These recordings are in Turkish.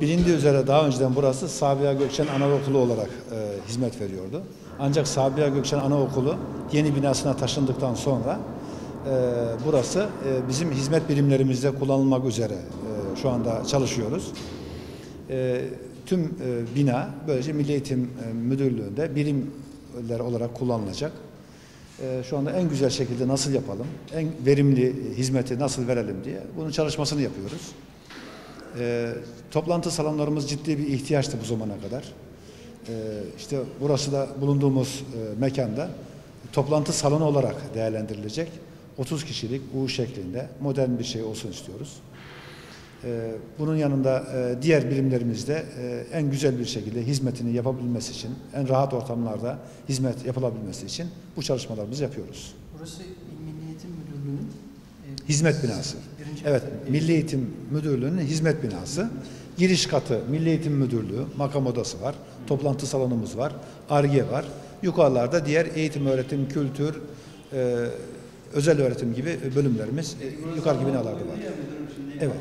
Bilindiği üzere daha önceden burası Sabiha Gökçen Anaokulu olarak e, hizmet veriyordu. Ancak Sabiha Gökçen Anaokulu yeni binasına taşındıktan sonra e, burası e, bizim hizmet birimlerimizde kullanılmak üzere e, şu anda çalışıyoruz. E, tüm e, bina böylece Milli Eğitim e, Müdürlüğü'nde birimler olarak kullanılacak. E, şu anda en güzel şekilde nasıl yapalım, en verimli hizmeti nasıl verelim diye bunun çalışmasını yapıyoruz. E, toplantı salonlarımız ciddi bir ihtiyaçtı bu zamana kadar. E, işte burası da bulunduğumuz e, mekanda toplantı salonu olarak değerlendirilecek. 30 kişilik U şeklinde modern bir şey olsun istiyoruz. Ee, Bunun yanında e, diğer birimlerimizde e, en güzel bir şekilde hizmetini yapabilmesi için, en rahat ortamlarda hizmet yapılabilmesi için bu çalışmalarımızı yapıyoruz. Burası İl Milli Eğitim Müdürlüğü'nün e, Hizmet binası. Evet. Milli Eğitim Müdürlüğü'nün hizmet binası. Giriş katı Milli Eğitim Müdürlüğü, makam odası var, toplantı salonumuz var, ARGE var. Yukarılarda diğer eğitim, öğretim, kültür, e, özel öğretim gibi bölümlerimiz e, yukarıki binalarda var. Evet.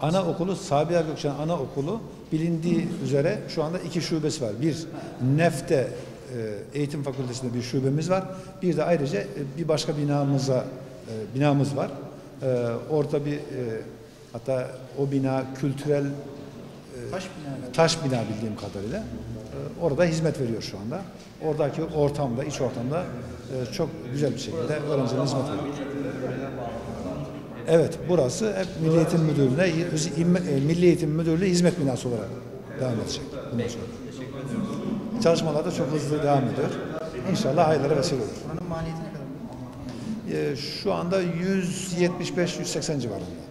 Anaokulu Sabiha Gökçen Anaokulu bilindiği üzere şu anda iki şubesi var. Bir Nef'te e, Eğitim Fakültesi'nde bir şubemiz var. Bir de ayrıca e, bir başka binamıza e, binamız var. E, orada bir e, hatta o bina kültürel Taş bina. taş bina bildiğim kadarıyla. E, orada hizmet veriyor şu anda. Oradaki ortamda, iç ortamda e, çok güzel bir şekilde öğrencilere hizmet veriyor. Evet, burası hep Milli Eğitim Müdürlüğü'ne, e, Milli Eğitim Müdürlüğü hizmet binası olarak devam edecek. Bundan sonra. Çalışmalar da çok hızlı devam ediyor. İnşallah hayırlara vesile olur. Buranın maliyeti ne kadar? E, şu anda 175-180 civarında.